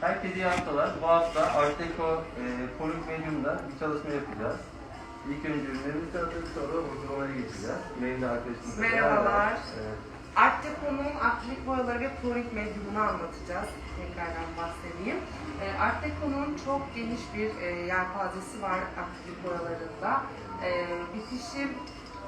Herkese iyi haftalar. Bu hafta Arteco e, Polyp Medium'da bir çalışma yapacağız. İlk önce ürünlerimizi tanıtıp sonra uygulamaya geçeceğiz. Benim de arkadaşımla Merhabalar. Evet. Art Deco'nun akrilik boyaları ve pouring medyumunu anlatacağız. Tekrardan bahsedeyim. E, Art Deco'nun çok geniş bir e, yelpazesi var akrilik boyalarında. E, bitişi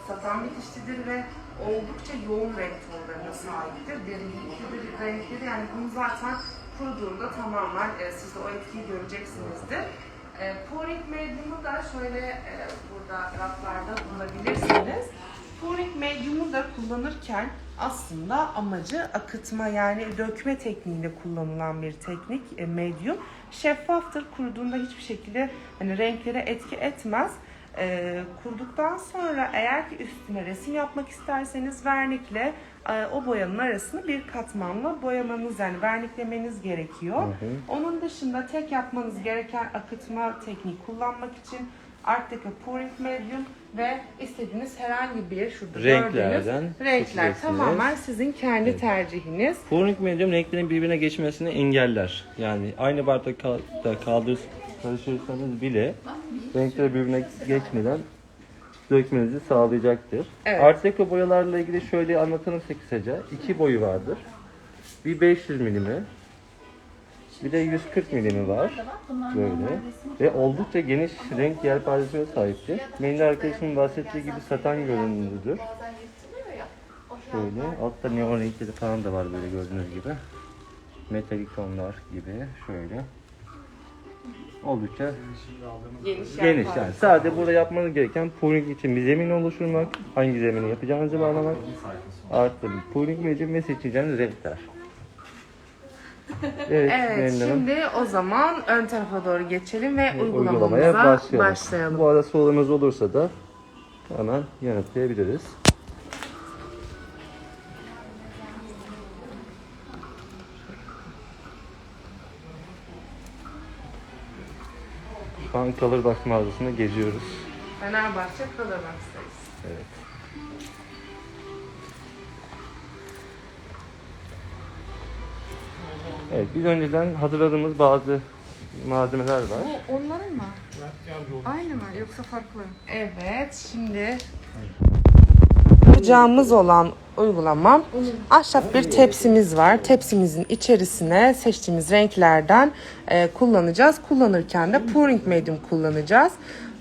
satan bitişlidir ve oldukça yoğun renk tonlarına sahiptir. Derinliklidir renkleri yani bunu zaten kuruduğunda tamamen e, siz de o etkiyi göreceksinizdir. E, pouring medyumu da şöyle e, burada raflarda bulabilirsiniz. Pouring medyumu da kullanırken aslında amacı akıtma yani dökme tekniğinde kullanılan bir teknik e, medyum. Şeffaftır. Kuruduğunda hiçbir şekilde hani renklere etki etmez. E, kuruduktan sonra eğer ki üstüne resim yapmak isterseniz vernikle e, o boyanın arasını bir katmanla boyamanız yani verniklemeniz gerekiyor. Onun dışında tek yapmanız gereken akıtma tekniği kullanmak için Art Deco Pouring Medium ve istediğiniz herhangi bir şurada Renklerden gördüğünüz renkler tamamen sizin kendi tercihiniz. Pouring medium renklerin birbirine geçmesini engeller. Yani aynı bardakta kaldır karıştırırsanız bile renkler birbirine geçmeden dökmenizi sağlayacaktır. Evet. Art Deco boyalarla ilgili şöyle anlatalım size. İki boyu vardır. Bir 500 milimi, bir de 140 milimi var. Böyle. Ve oldukça geniş renk yelpazesine sahiptir. Benim de arkadaşımın bahsettiği gibi satan görünümlüdür. Şöyle. Altta neon renkleri falan da var böyle gördüğünüz gibi. Metalik tonlar gibi. Şöyle. Oldukça Geniş, yani. Sadece burada yapmanız gereken pouring için bir zemin oluşturmak, hangi zemini yapacağınızı bağlamak, artı bir pouring medium ve seçeceğiniz renkler. Evet, Evet Nermin Hanım. şimdi o zaman ön tarafa doğru geçelim ve uygulamamıza uygulamaya başlayalım. başlayalım. Bu arada sorularınız olursa da hemen yanıtlayabiliriz. Şu an Colorbox mağazasında geziyoruz. Fenerbahçe Colorbox'tayız. Evet. Evet, biz önceden hazırladığımız bazı malzemeler var. Bu onların mı? Aynı mı yoksa farklı? Evet, şimdi yapacağımız olan uygulama ahşap bir tepsimiz var. Tepsimizin içerisine seçtiğimiz renklerden e, kullanacağız. Kullanırken de pouring medium kullanacağız.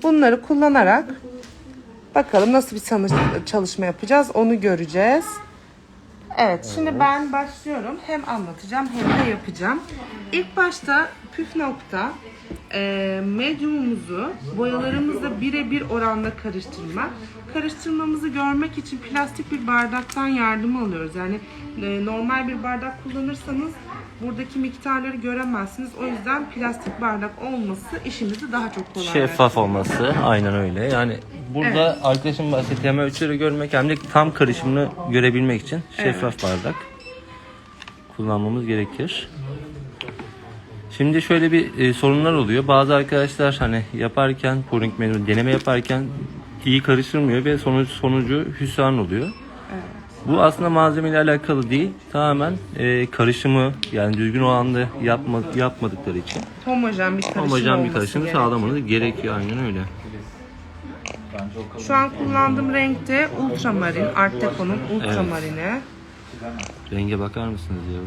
Bunları kullanarak bakalım nasıl bir çalışma yapacağız onu göreceğiz. Evet, şimdi ben başlıyorum. Hem anlatacağım hem de yapacağım. İlk başta püf nokta e, medyumumuzu boyalarımızla birebir oranda karıştırmak. Karıştırmamızı görmek için plastik bir bardaktan yardım alıyoruz. Yani e, normal bir bardak kullanırsanız buradaki miktarları göremezsiniz. O yüzden plastik bardak olması işimizi daha çok kolaylaştırıyor. Şeffaf olması aynen öyle. Yani burada arkadaşım bahsettiği hem ölçüleri görmek hem de tam karışımını görebilmek için şeffaf bardak kullanmamız gerekir. Şimdi şöyle bir e, sorunlar oluyor. Bazı arkadaşlar hani yaparken pouring menü deneme yaparken iyi karıştırmıyor ve sonuç sonucu hüsran oluyor. Bu aslında malzemeyle alakalı değil. Tamamen e, karışımı yani düzgün o anda yapma, yapmadıkları için. Homojen bir karışım Homojen bir olması karışım gerekiyor. sağlamanız gerekiyor aynen öyle. Şu an kullandığım renk de ultramarin, Art Deco'nun ultramarini. Renge bakar mısınız ya?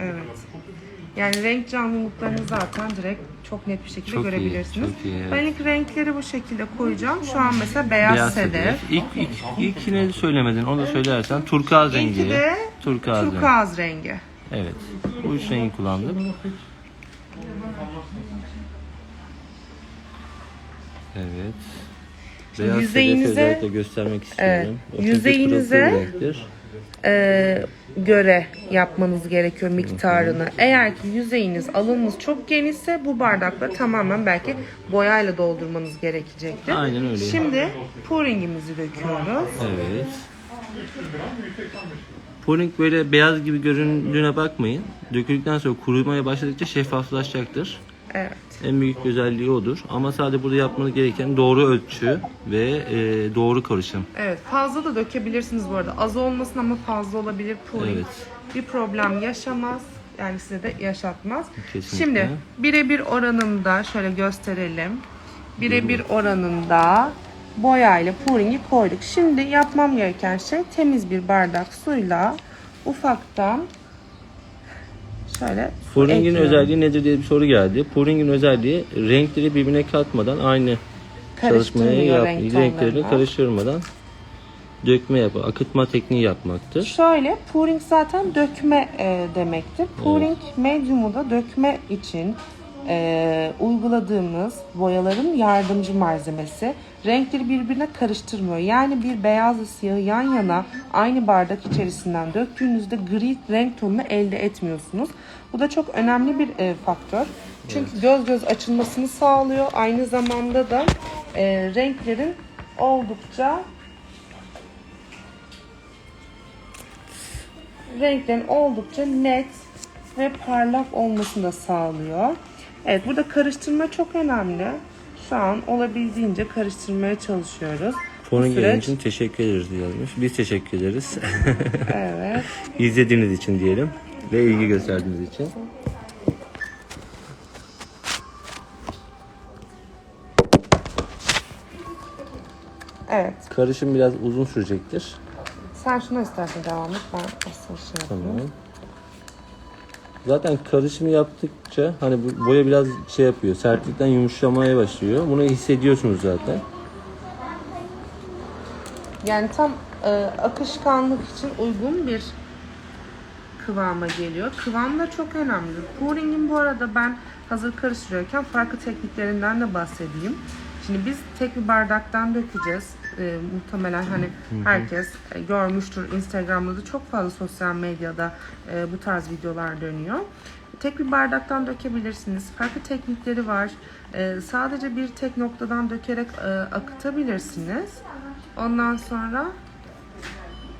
Evet. Yani renk canlılıklarını zaten direkt çok net bir şekilde Çok iyi, görebilirsiniz. çok iyi, evet. Ben ilk renkleri bu şekilde koyacağım. Şu an mesela beyaz, Beyaz sedef. sedef. İlk, ilk, ilkini söylemedin. Onu da söylersen turkuaz rengi. İlki de turkuaz, rengi. turkuaz rengi. Evet. Bu üç rengi kullandık. Evet. Beyaz yüzeyinize- göstermek istiyorum. Çünkü yüzeyinize-. Ee, göre yapmanız gerekiyor miktarını. Eğer ki yüzeyiniz, alanınız çok genişse bu bardakla tamamen belki boyayla doldurmanız gerekecektir. Aynen öyle. Şimdi pouringimizi döküyoruz. Evet. Pouring böyle beyaz gibi göründüğüne bakmayın. Döküldükten sonra kurumaya başladıkça şeffaflaşacaktır. Evet. En büyük özelliği odur. Ama sadece burada yapmanız gereken doğru ölçü ve e, doğru karışım. Evet fazla da dökebilirsiniz bu arada. Az olmasın ama fazla olabilir. Pouring Evet. bir problem yaşamaz. Yani size de yaşatmaz. Kesinlikle. Şimdi birebir oranında şöyle gösterelim. Birebir oranında boyayla puringi koyduk. Şimdi yapmam gereken şey temiz bir bardak suyla ufaktan şöyle Pouring'in özelliği nedir diye bir soru geldi. Pouring'in özelliği renkleri birbirine katmadan aynı çalışmayı yap, renk renklerini karıştırmadan dökme yap, akıtma tekniği yapmaktır. Şöyle pouring zaten dökme e, demektir. Pouring medyumu da dökme için e, uyguladığımız boyaların yardımcı malzemesi. Renkleri birbirine karıştırmıyor. Yani bir beyazla siyahı yan yana aynı bardak içerisinden döktüğünüzde gri renk tonunu elde etmiyorsunuz. Bu da çok önemli bir e, faktör. Çünkü göz göz açılmasını sağlıyor. Aynı zamanda da e, renklerin oldukça renklerin oldukça net ve parlak olmasını da sağlıyor. Evet burada karıştırma çok önemli. Şu an olabildiğince karıştırmaya çalışıyoruz. Pouring süreç- için teşekkür ederiz yazmış. Biz teşekkür ederiz. Evet. İzlediğiniz için diyelim ve ilgi gösterdiğiniz için. Evet. Karışım biraz uzun sürecektir. Sen şunu istersen devam et. Ben asıl şey yapayım. Tamam. Zaten karışımı yaptıkça hani bu boya biraz şey yapıyor. Sertlikten yumuşamaya başlıyor. Bunu hissediyorsunuz zaten. Yani tam e, akışkanlık için uygun bir kıvama geliyor. Kıvam da çok önemli. Pouring'in bu arada ben hazır karıştırıyorken farklı tekniklerinden de bahsedeyim. Şimdi biz tek bir bardaktan dökeceğiz. E, muhtemelen hani herkes e, görmüştür. Instagram'da da çok fazla sosyal medyada e, bu tarz videolar dönüyor. Tek bir bardaktan dökebilirsiniz. Farklı teknikleri var. E, sadece bir tek noktadan dökerek e, akıtabilirsiniz. Ondan sonra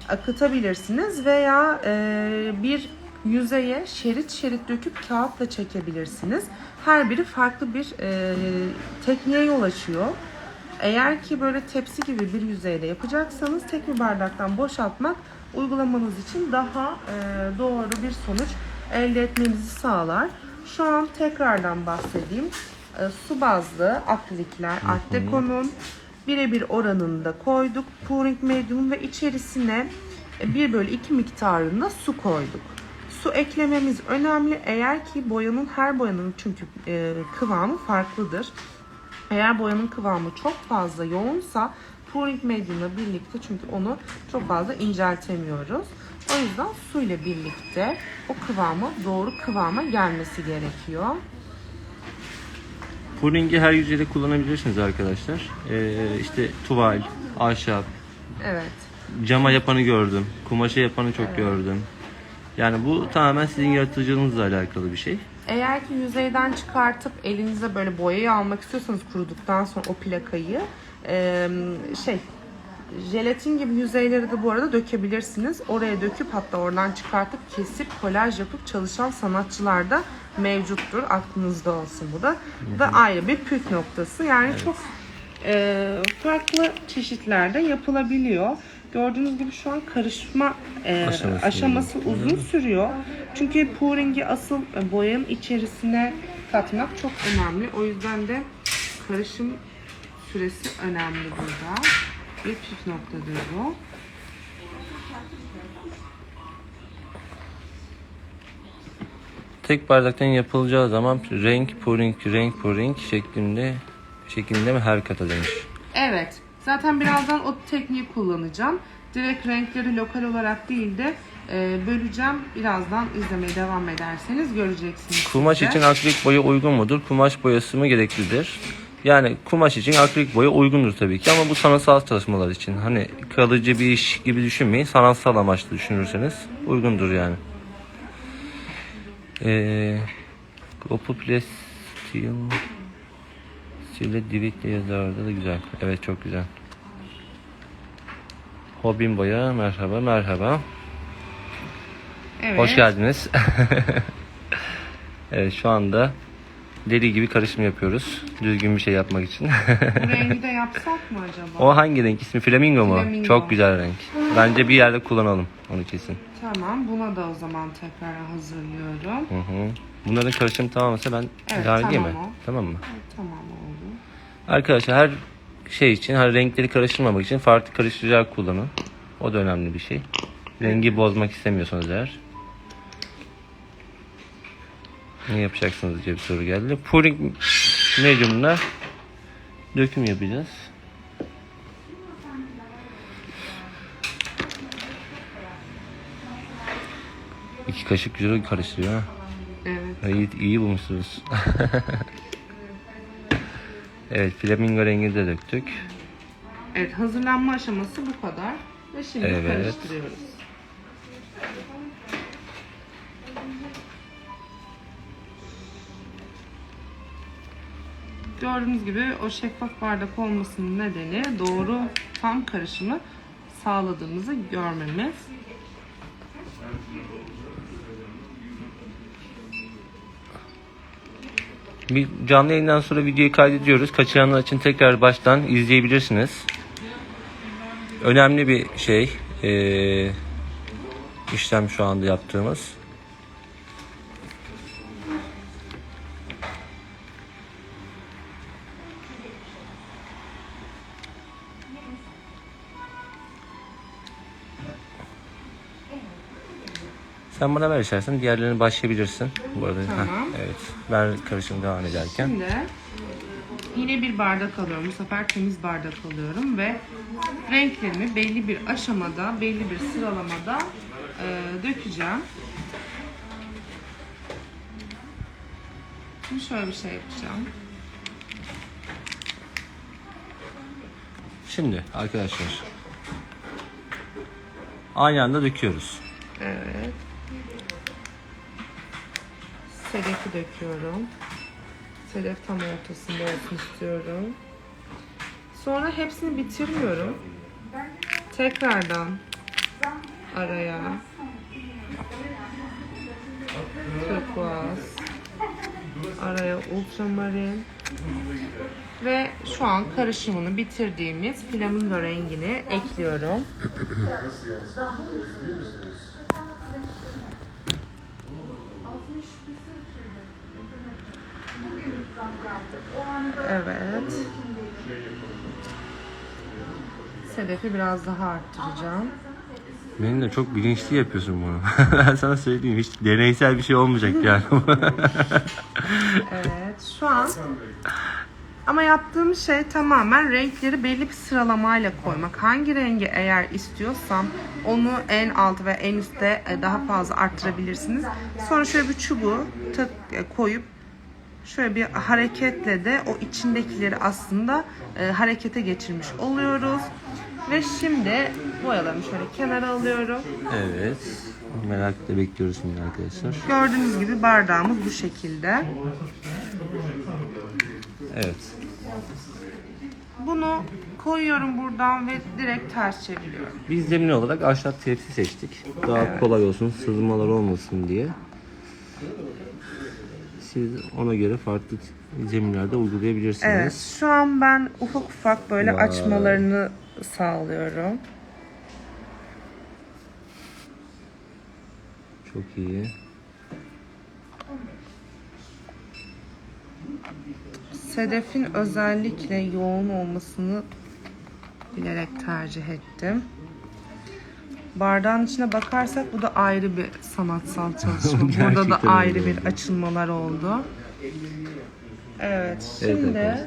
akıtabilirsiniz veya e, bir yüzeye şerit şerit döküp kağıtla çekebilirsiniz. Her biri farklı bir e, tekniğe yol açıyor. Eğer ki böyle tepsi gibi bir yüzeyle yapacaksanız tek bir bardaktan boşaltmak uygulamanız için daha e, doğru bir sonuç elde etmenizi sağlar. Şu an tekrardan bahsedeyim. E, su bazlı akrilikler Art Deco'nun birebir oranında koyduk. Pouring medium ve içerisine 1 bölü 2 miktarında su koyduk. Su eklememiz önemli. Eğer ki boyanın her boyanın çünkü e, kıvamı farklıdır. Eğer boyanın kıvamı çok fazla yoğunsa pouring medium'la birlikte çünkü onu çok fazla inceltemiyoruz. O yüzden su ile birlikte o kıvamı doğru kıvama gelmesi gerekiyor. Pouring'i her yüzeyde kullanabilirsiniz arkadaşlar. Ee, işte tuval, ahşap, Evet. cama yapanı gördüm. Kumaşa yapanı çok gördüm. Yani bu tamamen sizin yaratıcılığınızla alakalı bir şey. Eğer ki yüzeyden çıkartıp elinize böyle boyayı almak istiyorsanız kuruduktan sonra o plakayı eee, şey jelatin gibi yüzeyleri de bu arada dökebilirsiniz. Oraya döküp hatta oradan çıkartıp kesip kolaj yapıp çalışan sanatçılar da mevcuttur. Aklınızda olsun bu da. Bu da ayrı bir püf noktası. Yani çok eee, farklı çeşitlerde yapılabiliyor. Gördüğünüz gibi şu an karışma eee, Aşaması. aşaması uzun sürüyor. Çünkü pouring'i asıl e, boyanın içerisine katmak çok önemli. O yüzden de karışım süresi önemli burada. Bir püf noktadır bu. Tek bardaktan yapılacağı zaman renk pouring, renk pouring şeklinde şeklinde mi her kata demiş. Evet. Zaten birazdan o tekniği kullanacağım. Direkt renkleri lokal olarak değil de e, böleceğim. Birazdan izlemeye devam ederseniz göreceksiniz. Kumaş siz de. için akrilik boya uygun mudur? Kumaş boyası mı gereklidir? Yani kumaş için akrilik boya uygundur tabii ki ama bu sanatsal çalışmalar için. Hani kalıcı bir iş gibi düşünmeyin. Sanatsal amaçlı düşünürseniz uygundur yani. Ee, Opoplastil Sile Divit'le yazardı da güzel. Evet çok güzel. Hobin boya merhaba merhaba. Evet. Hoş geldiniz. evet şu anda deli gibi karışım yapıyoruz. Düzgün bir şey yapmak için. Bu rengi de yapsak mı acaba? o hangi renk? İsmi flamingo mu? Flamingo. Çok güzel renk. Bence bir yerde kullanalım onu kesin. Tamam buna da o zaman tekrar hazırlıyorum. Hı hı. Bunların karışımı tamamsa ben Evet, devam edeyim mi? tamam o. Tamam mı? Tamam oldu. Arkadaşlar her şey için, her renkleri karıştırmamak için farklı karıştırıcılar kullanın. O da önemli bir şey. Rengi bozmak istemiyorsanız eğer. Ne yapacaksınız diye bir soru geldi. Pouring medium'la döküm yapacağız. İki kaşık güzel karıştırıyor ha. Evet. İyi, iyi bulmuşsunuz. evet flamingo rengi de döktük. Evet hazırlanma aşaması bu kadar. Ve şimdi Evet. karıştırıyoruz. Gördüğünüz gibi o şeffaf bardak olmasının nedeni doğru tam karışımı sağladığımızı görmemiz. Bir canlı yayından sonra videoyu kaydediyoruz. Kaçıranlar için tekrar baştan izleyebilirsiniz. Önemli bir şey. eee, işlem şu anda yaptığımız. Sen bana ver istersen diğerlerini başlayabilirsin. Bu arada. Tamam. Heh, evet. Ben karışım devam ederken. Şimdi yine bir bardak alıyorum. Bu sefer temiz bardak alıyorum ve renklerimi belli bir aşamada, belli bir sıralamada e, dökeceğim. Şimdi şöyle bir şey yapacağım. Şimdi arkadaşlar. Aynı anda döküyoruz. Evet. Sedefi döküyorum. Sedef tam ortasında olsun istiyorum. Sonra hepsini bitirmiyorum. Tekrardan araya turkuaz araya ultramarin ve şu an karışımını bitirdiğimiz flamingo rengini ekliyorum. Evet. Sedefi biraz daha arttıracağım. Benim de çok bilinçli yapıyorsun bunu. ben sana söyleyeyim hiç deneysel bir şey olmayacak yani. Evet, şu an ama yaptığım şey tamamen renkleri belli bir sıralamayla koymak. Hangi rengi eğer istiyorsam onu en alt ve en üstte e, daha fazla arttırabilirsiniz. Sonra şöyle bir çubuğu tak, e, koyup şöyle bir hareketle de o içindekileri aslında e, harekete geçirmiş oluyoruz. Ve şimdi boyalarımı şöyle kenara alıyorum. evet. Merakla bekliyoruz şimdi arkadaşlar. Gördüğünüz gibi bardağımız bu şekilde. Evet. Bunu koyuyorum buradan ve direkt ters çeviriyorum. Biz zemin olarak ahşap tepsi seçtik. Daha kolay olsun, sızmalar olmasın diye. Siz ona göre farklı zeminlerde uygulayabilirsiniz. Evet, şu an ben ufak ufak böyle Vay. açmalarını sağlıyorum. Çok iyi. Sedefin özellikle yoğun olmasını bilerek tercih ettim. Bardağın içine bakarsak bu da ayrı bir sanatsal çalışma. Burada da Gerçekten ayrı öyle bir oldu. açılmalar oldu. Evet, Evet şimdi arkadaşlar.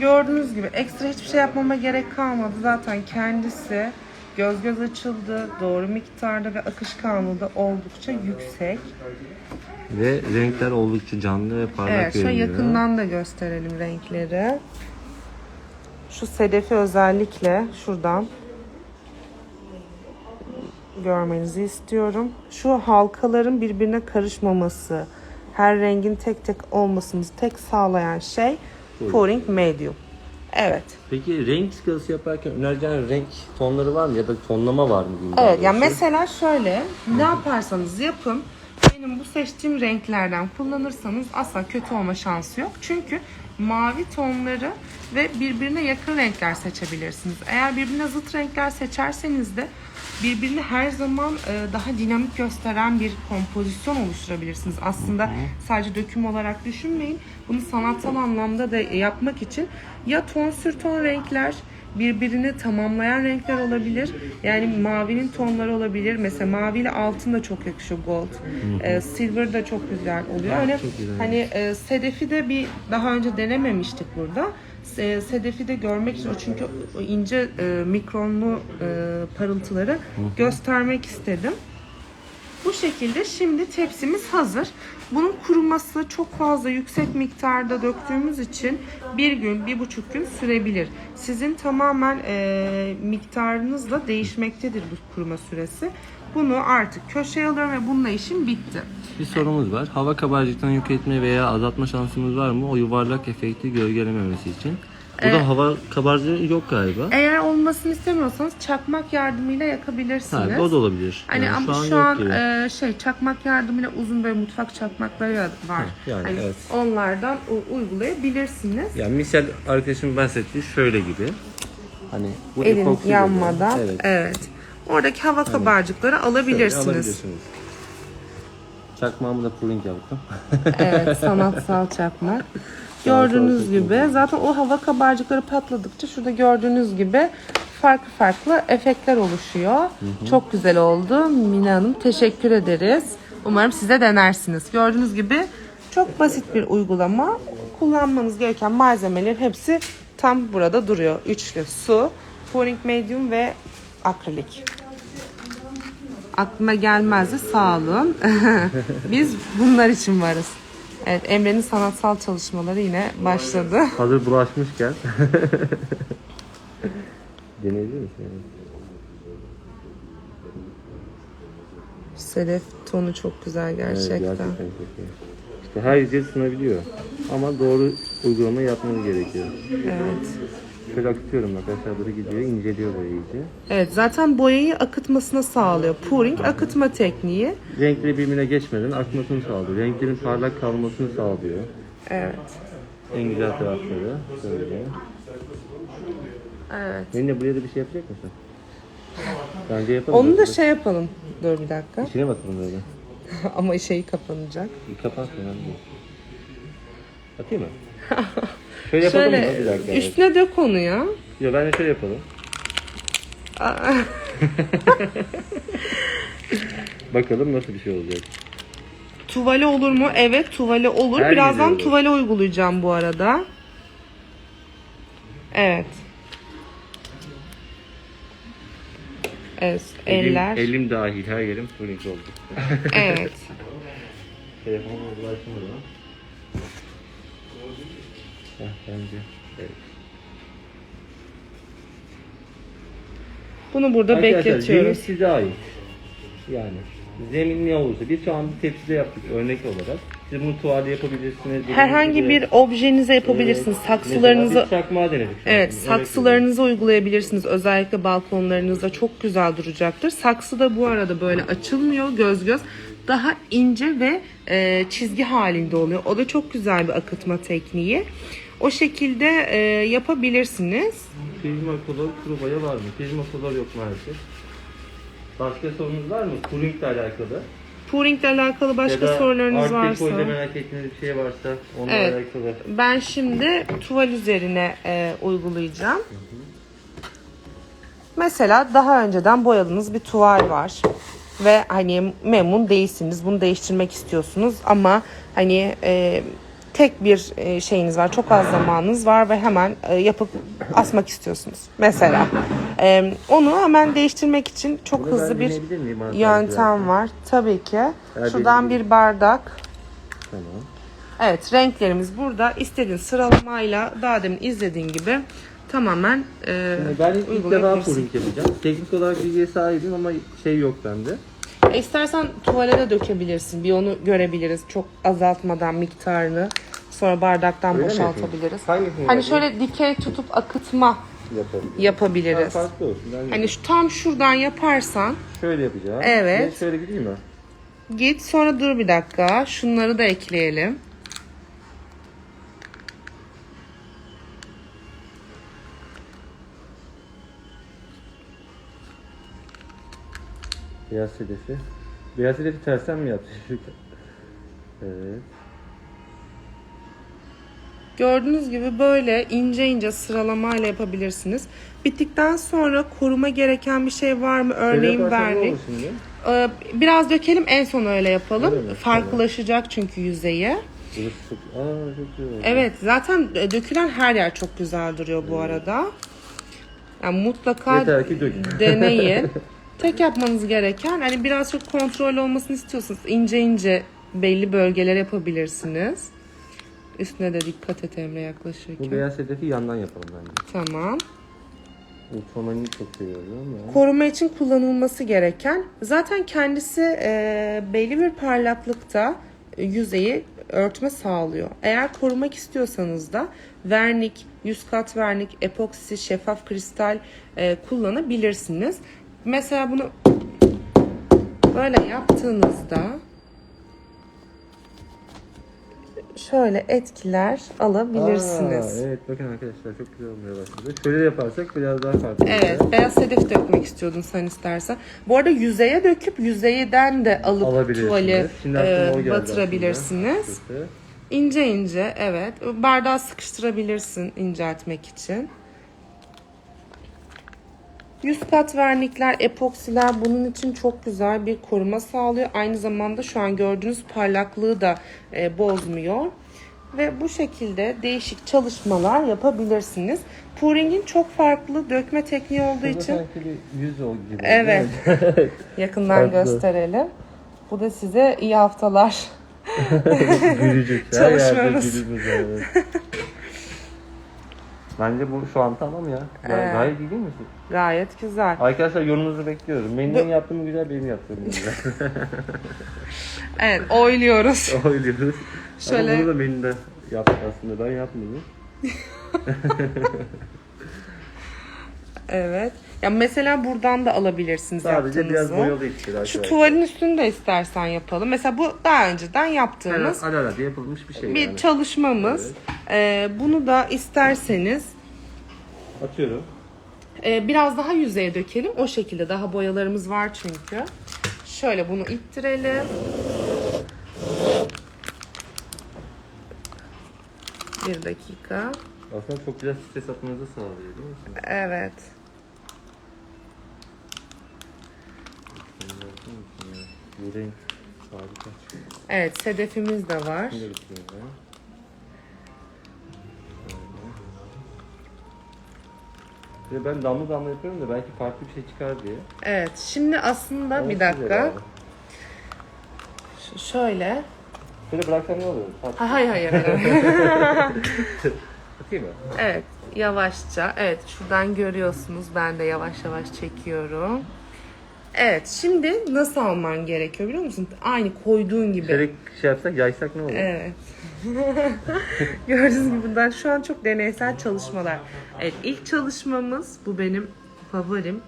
Gördüğünüz gibi ekstra hiçbir şey yapmama gerek kalmadı. Zaten kendisi göz göz açıldı. Doğru miktarda ve akışkanlığı da oldukça yüksek. Ve renkler oldukça canlı ve parlak Evet şöyle görünüyor. yakından da gösterelim renkleri. Şu sedefi özellikle şuradan görmenizi istiyorum. Şu halkaların birbirine karışmaması, her rengin tek tek olmasını tek sağlayan şey pouring medium. Evet. Peki renk skalası yaparken önereceğin renk tonları var mı ya da tonlama var mı? Evet daha yani mesela şöyle ne yaparsanız yapın Benim bu seçtiğim renklerden kullanırsanız asla kötü olma şansı yok. Çünkü mavi tonları ve birbirine yakın renkler seçebilirsiniz. Eğer birbirine zıt renkler seçerseniz de birbirini her zaman e, daha dinamik gösteren bir kompozisyon oluşturabilirsiniz. Aslında sadece döküm olarak düşünmeyin. Bunu sanatsal anlamda da yapmak için ya ton sür ton renkler birbirini tamamlayan renkler olabilir. Yani mavinin tonları olabilir. Mesela mavi ile altın da çok yakışıyor gold. Ee, silver da çok güzel oluyor. Hani, güzel. hani e, sedefi de bir daha önce denememiştik burada. Se- Sedefi de görmek için çünkü o ince e, mikronlu e, parıltıları göstermek istedim. Bu şekilde şimdi tepsimiz hazır. Bunun kuruması çok fazla yüksek miktarda döktüğümüz için bir gün, bir buçuk gün sürebilir. Sizin tamamen e, miktarınızla değişmektedir bu kuruma süresi. Bunu artık köşeye alıyorum ve bununla işim bitti. Bir sorumuz var. Hava kabarcıklarını yok etme veya azaltma şansımız var mı? O yuvarlak efekti gölgelememesi için. Burada hava kabarcığı yok galiba. Eğer olmasını istemiyorsanız çakmak yardımıyla yakabilirsiniz. Ha, o da olabilir. Hani Yani ama şu yok an, gibi. e, şey çakmak yardımıyla uzun böyle mutfak çakmakları var. yani Hani evet. Onlardan u- uygulayabilirsiniz. Yani misal arkadaşım bahsettiği şöyle gibi. Hani bu Elin epoksi yanmadan. böyle. Evet. Evet. Oradaki hava kabarcıkları Şöyle alabilirsiniz. alabilirsiniz. Çakmağımı da pulling yaptım. Evet, sanatsal çakmak. Gördüğünüz gibi zaten o hava kabarcıkları patladıkça şurada gördüğünüz gibi farklı farklı efektler oluşuyor. Çok güzel oldu. Mina Hanım teşekkür ederiz. Umarım siz de denersiniz. Gördüğünüz gibi çok basit bir uygulama. Kullanmanız gereken malzemelerin hepsi tam burada duruyor. Üçlü su, pouring medium ve akrilik. Aklıma gelmezdi sağ olun. Biz bunlar için varız. Evet Emre'nin sanatsal çalışmaları yine başladı. Hazır bulaşmışken. Deneyebilir misin? Sedef tonu çok güzel gerçekten. Evet, gerçekten çok iyi. İşte her yüzeye sınabiliyor. Ama doğru uygulama yapmanız gerekiyor. Evet. Şöyle akıtıyorum bak aşağı doğru gidiyor, inceliyor böyle iyice. Evet zaten boyayı akıtmasına sağlıyor. Pouring akıtma tekniği. Renkleri birbirine geçmeden akmasını sağlıyor. Renklerin parlak kalmasını sağlıyor. Evet. En güzel tarafları böyle. Evet. Benimle buraya da bir şey yapacak mısın? Bence yapalım. Onu da şey yapalım. Dur bir dakika. İçine bakalım böyle. Ama şeyi kapanacak. Değil. Atayım mı? Şöyle yapalım mı? Bir dakika. üstüne dök onu ya. Yo ben de şöyle yapalım. Bakalım nasıl bir şey olacak. Tuvale olur mu? Evet tuvale olur. Her Birazdan olur. tuvale uygulayacağım bu arada. Evet. Evet, Elim, eller. elim dahil her yerim turing oldu. Evet. Telefonum ulaşmadı lan. Heh, bence. Evet. Bunu burada Arkadaşlar zemin bekletiyoruz. size ait. Yani zemin ne olursa biz şu an bir tepside yaptık örnek olarak. Siz bunu tuvalde yapabilirsiniz. Herhangi bir objenize yapabilirsiniz. Mesela Saksılarınızı biz çakmağı denedik. Evet, saksılarınızı uygulayabilirsiniz. Özellikle balkonlarınızda çok güzel duracaktır. Saksı da bu arada böyle açılmıyor göz göz. Daha ince ve e, çizgi halinde oluyor. O da çok güzel bir akıtma tekniği. O şekilde e, yapabilirsiniz. Prizmakolor kuru boya var mı? Prizmakolor yok maalesef. Başka sorunuz var mı? Kuring'le alakalı. Pouring ile alakalı başka ya da sorularınız varsa. Deco'yla merak ettiğiniz bir şey varsa onunla Evet. alakalı. Ben şimdi tuval üzerine e, uygulayacağım. Mesela daha önceden boyadığınız bir tuval var ve hani memnun değilsiniz. Bunu değiştirmek istiyorsunuz ama hani e, tek bir e, şeyiniz var, çok az zamanınız var ve hemen e, yapıp asmak istiyorsunuz. Mesela E, onu hemen değiştirmek için çok Bunu hızlı ben bir yöntem var. Tabii ki. Her Şuradan bir bardak. Tamam. Evet renklerimiz burada. İstediğin sıralamayla daha demin izlediğin gibi tamamen e, Şimdi ben ilk defa puring yapacağım. Teknik olarak bilgiye sahibim ama şey yok bende. E, İstersen tuvale de dökebilirsin. Bir onu görebiliriz. Çok azaltmadan miktarını. Sonra bardaktan Öyle mi boşaltabiliriz. Hangisini Hani yapayım? şöyle dikey tutup akıtma Yapalım. Ha, yapabiliriz. farklı olsun. Ben Hani şu tam şuradan yaparsan şöyle yapacağım. Evet. Ben şöyle gideyim mi? Git sonra dur bir dakika. Şunları da ekleyelim. Beyaz hedefi. Beyaz hedefi tersten mi yaptı? evet. Gördüğünüz gibi böyle ince ince sıralamayla yapabilirsiniz. Bittikten sonra koruma gereken bir şey var mı? Örneğin şimdi? Ee, Biraz dökelim en son öyle yapalım. Öyle? Farklılaşacak çünkü yüzeyi. Aa. Evet zaten e, dökülen her yer çok güzel duruyor bu arada. Yani mutlaka deneyin. Tek yapmanız gereken hani biraz çok kontrol olmasını istiyorsanız ince ince belli bölgeler yapabilirsiniz. Üstüne de dikkat et Emre Bu yaklaşırken. beyaz hedefi yandan yapalım bence. Tamam. Ultramanini çok seviyorum ya. Koruma için kullanılması gereken zaten kendisi e, belli bir parlaklıkta yüzeyi örtme sağlıyor. Eğer korumak istiyorsanız da vernik, yüz kat vernik, epoksi, şeffaf kristal e, kullanabilirsiniz. Mesela bunu böyle yaptığınızda şöyle etkiler alabilirsiniz. Aa, evet bakın arkadaşlar çok güzel olmaya başladı. Şöyle yaparsak biraz daha farklı. Evet, beyaz sedef dökmek istiyordun sen istersen. Bu arada yüzeye döküp yüzeyden de alıp aklıma e, batırabilirsiniz. İnce ince, evet. Bardağı sıkıştırabilirsin inceltmek için. Yüz kat vernikler, epoksiler bunun için çok güzel bir koruma sağlıyor. Aynı zamanda şu an gördüğünüz parlaklığı da e, bozmuyor. Ve bu şekilde değişik çalışmalar yapabilirsiniz. Pouring'in çok farklı dökme tekniği olduğu Burada için yüz ol gibi. Evet. yakından Farklı. gösterelim. Bu da size iyi haftalar. Gülücük. Her yerde Çalışmamız. gülümüz evet. Bence bu şu an tamam ya. Gay- Evet. Gayet iyi değil mi? Gayet güzel. Arkadaşlar yorumunuzu bekliyorum. Menü'nün Bu- yaptığı mı güzel, benim yaptığım güzel? Evet, oyluyoruz. Oyluyoruz. Şöyle- Ama bunu da menüde yaptık aslında. Ben yapmadım. Evet. Ya mesela buradan da alabilirsiniz Sadece biraz yaptığınızı. boyalı içtir Şu arkadaşlar. tuvalin üstünde de istersen yapalım. Mesela bu daha önceden yaptığımız Ara ara yapılmış bir şey bir yani. çalışmamız. Ee, bunu da isterseniz Atıyorum. e, biraz daha yüzeye dökelim. O şekilde daha boyalarımız var çünkü. Şöyle bunu ittirelim. Bir dakika. Aslında çok güzel stres atmanızı sağlıyor değil mi? Evet. Harika. Evet, sedefimiz de var. Şimdi ya. Ben damla damla yapıyorum da belki farklı bir şey çıkar diye. Evet, şimdi aslında Ama bir dakika. Ş- şöyle. Böyle bıraksam ne? Farklı. Ha, hayır hayır. hayır. Atayım mı? evet, yavaşça. Evet, şuradan görüyorsunuz. Ben de yavaş yavaş çekiyorum. Evet, şimdi nasıl alman gerekiyor biliyor musun? Aynı koyduğun gibi. Şöyle şey yapsak, yaysak ne olur? Evet. Gördüğünüz gibi bunlar şu an çok deneysel çalışmalar. Evet ilk çalışmamız bu benim favorim.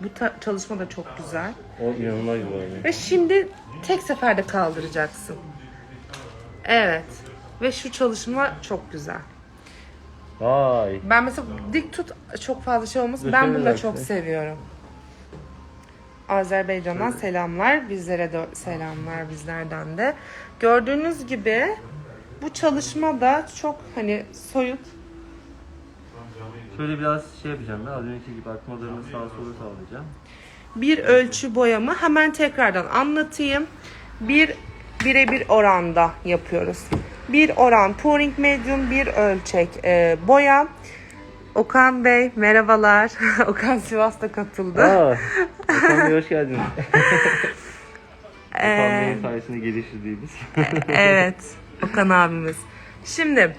Bu ta- çalışma da çok güzel. O inanılmaz bir oyun. Ve şimdi tek seferde kaldıracaksın. Evet. Ve şu çalışma çok güzel. Vay. Ben mesela dik tut çok fazla şey olmasın. Ben şöyle bunu da çok seviyorum. Azerbaycan'dan selamlar. Bizlere de selamlar bizlerden de. Gördüğünüz gibi bu çalışma da çok hani soyut. Şöyle biraz şey yapacağım ben. Az önceki gibi akmalarını sağa sola sağlayacağım. Bir ölçü boyamı hemen tekrardan anlatayım. Bir birebir oranda yapıyoruz. Bir oran pouring medium, bir ölçek e, boya. Okan Bey merhabalar. Okan Sivas'ta katıldı. Aa, Okan Bey hoş geldiniz. Okan Ee, Bey'in sayesinde geliştirdiğimiz. evet. Okan abimiz. Şimdi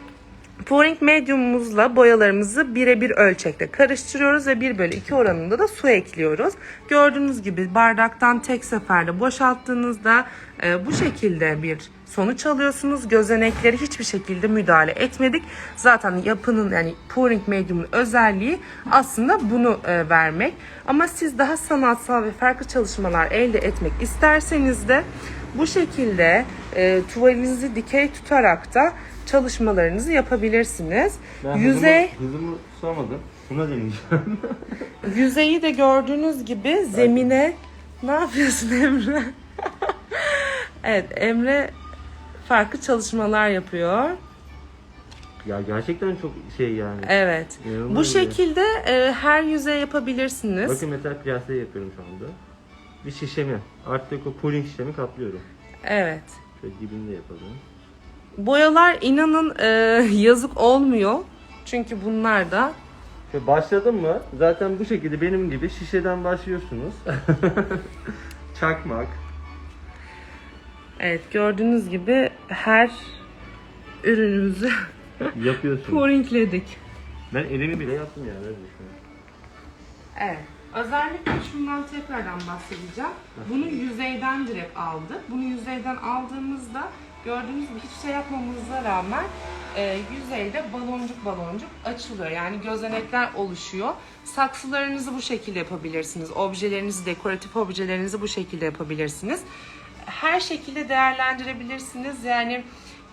Pouring medium'umuzla boyalarımızı birebir ölçekte karıştırıyoruz ve 1 bölü 2 oranında da su ekliyoruz. Gördüğünüz gibi bardaktan tek seferde boşalttığınızda e, bu şekilde bir sonuç alıyorsunuz. Gözenekleri hiçbir şekilde müdahale etmedik. Zaten yapının yani pouring medium'un özelliği aslında bunu e, vermek. Ama siz daha sanatsal ve farklı çalışmalar elde etmek isterseniz de bu şekilde e, tuvalinizi dikey tutarak da çalışmalarınızı yapabilirsiniz. Yüzey Hızımı, hızımı sormadım. Buna deneyeceğim. yüzeyi de gördüğünüz gibi zemine ne yapıyorsun Emre? evet Emre farklı çalışmalar yapıyor. ya gerçekten çok şey yani. Evet. İnanılmaz Bu iyi. şekilde e, her yüzey yapabilirsiniz. Bakın mesela piyasayı yapıyorum şu anda. Bir şişemi, Art Deco pooling şişemi kaplıyorum. Evet. Şöyle dibinde yapalım. Boyalar inanın e, yazık olmuyor. Çünkü bunlar da Şöyle başladım mı zaten bu şekilde benim gibi şişeden başlıyorsunuz. Çakmak. evet gördüğünüz gibi her ürünümüzü Yapıyorsunuz. pouringledik. Ben elimi bile yaptım yani öyle. Evet. Özellikle şundan tekrardan bahsedeceğim. Bunu yüzeyden direkt aldık. Bunu yüzeyden aldığımızda gördüğünüz gibi hiçbir şey yapmamıza rağmen e, yüzeyde baloncuk baloncuk açılıyor. Yani gözenekler oluşuyor. Saksılarınızı bu şekilde yapabilirsiniz. Objelerinizi, dekoratif objelerinizi bu şekilde yapabilirsiniz. Her şekilde değerlendirebilirsiniz. Yani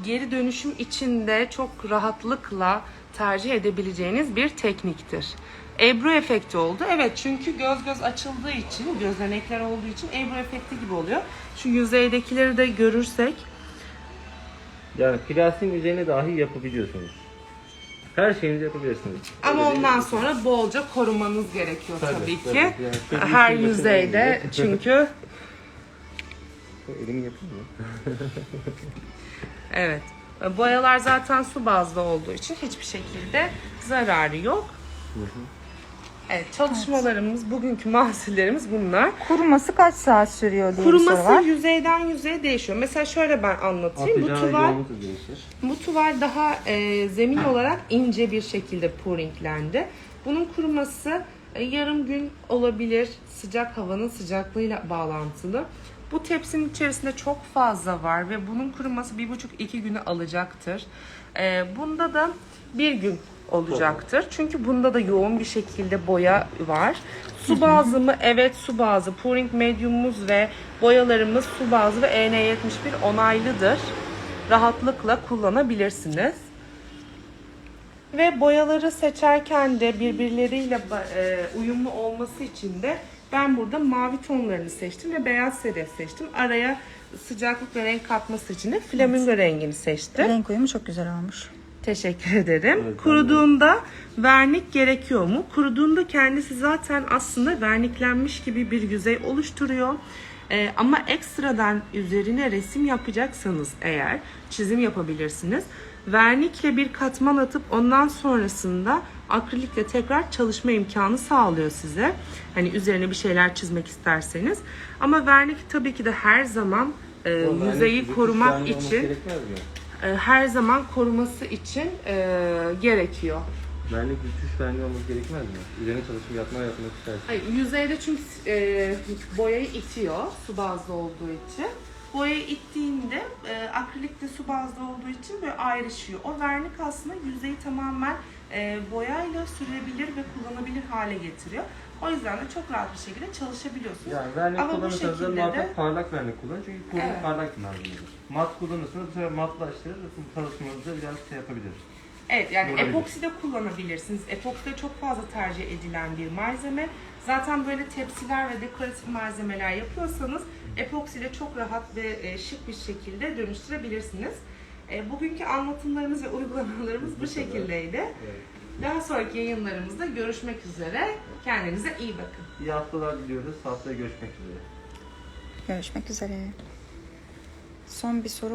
geri dönüşüm içinde çok rahatlıkla tercih edebileceğiniz bir tekniktir. Ebru efekti oldu. Evet çünkü göz göz açıldığı için, gözenekler olduğu için Ebru efekti gibi oluyor. Şu yüzeydekileri de görürsek Yani plastiğin üzerine dahi yapabiliyorsunuz. Her şeyinizi yapabilirsiniz. ama Öyle ondan değil. sonra bolca korumanız gerekiyor tabii, Tabii, ki. tabii. Yani Her yüzeyde çünkü Elimi yapayım mı? evet. Boyalar zaten su bazlı olduğu için hiçbir şekilde zararı yok. Evet çalışmalarımız, bugünkü mahsullerimiz bunlar. Kuruması kaç saat sürüyor diye bir soru Kuruması var. yüzeyden yüzeye değişiyor. Mesela şöyle ben anlatayım. Bu tuval. Bu tuval daha e, zemin olarak ince bir şekilde pouringlendi. Bunun kuruması e, yarım gün olabilir. Sıcak havanın sıcaklığıyla bağlantılı. Bu tepsinin içerisinde çok fazla var ve bunun kuruması bir buçuk iki günü alacaktır. E, bunda da bir gün olacaktır. Çünkü bunda da yoğun bir şekilde boya var. Su bazlı mı? Evet su bazlı. Pouring medium'umuz ve boyalarımız su bazlı ve EN71 onaylıdır rahatlıkla kullanabilirsiniz. Ve boyaları seçerken de birbirleriyle e, uyumlu olması için de ben burada mavi tonlarını seçtim ve beyaz sedef seçtim. Araya sıcaklık ve renk katması için de flamingo rengini seçtim. Renk uyumu çok güzel olmuş. Teşekkür ederim. Evet, Kuruduğunda vernik gerekiyor mu? Kuruduğunda kendisi zaten aslında verniklenmiş gibi bir yüzey oluşturuyor. Ee, ama ekstradan üzerine resim yapacaksanız eğer çizim yapabilirsiniz. Vernikle bir katman atıp ondan sonrasında akrilikle tekrar çalışma imkanı sağlıyor size. Hani üzerine bir şeyler çizmek isterseniz. Ama vernik tabii ki de her zaman e, yüzeyi korumak için? E, her zaman koruması için e, gerekiyor. Vernik rütüş verniği olması gerekmez mi? Üzerine çalışıp yapma yapmak istersin. Hayır, yüzeyde çünkü e, boyayı itiyor su bazlı olduğu için. Boyayı ittiğinde e, akrilik de su bazlı olduğu için böyle ayrışıyor. O vernik aslında yüzeyi tamamen e, boyayla sürülebilir ve kullanabilir hale getiriyor. O yüzden de çok rahat bir şekilde çalışabiliyorsunuz. Yani vernik Ama bu kullanırsanız da şekilde muhakkak de- parlak vernik kullanın çünkü puding Evet. parlak malzemedir. Mat kullanırsanız bu sefer matlaştırır çalışmanızda biraz şey yapabilir. Evet yani Olabilir. epoksi de kullanabilirsiniz. Epoksi de çok fazla tercih edilen bir malzeme. Zaten böyle tepsiler ve dekoratif malzemeler yapıyorsanız epoksi de çok rahat ve e, şık bir şekilde dönüştürebilirsiniz. E, bugünkü anlatımlarımız ve uygulamalarımız bu şekildeydi. Daha sonraki yayınlarımızda görüşmek üzere. Kendinize iyi bakın. İyi haftalar diliyoruz. Haftaya görüşmek üzere. Görüşmek üzere. Son bir soru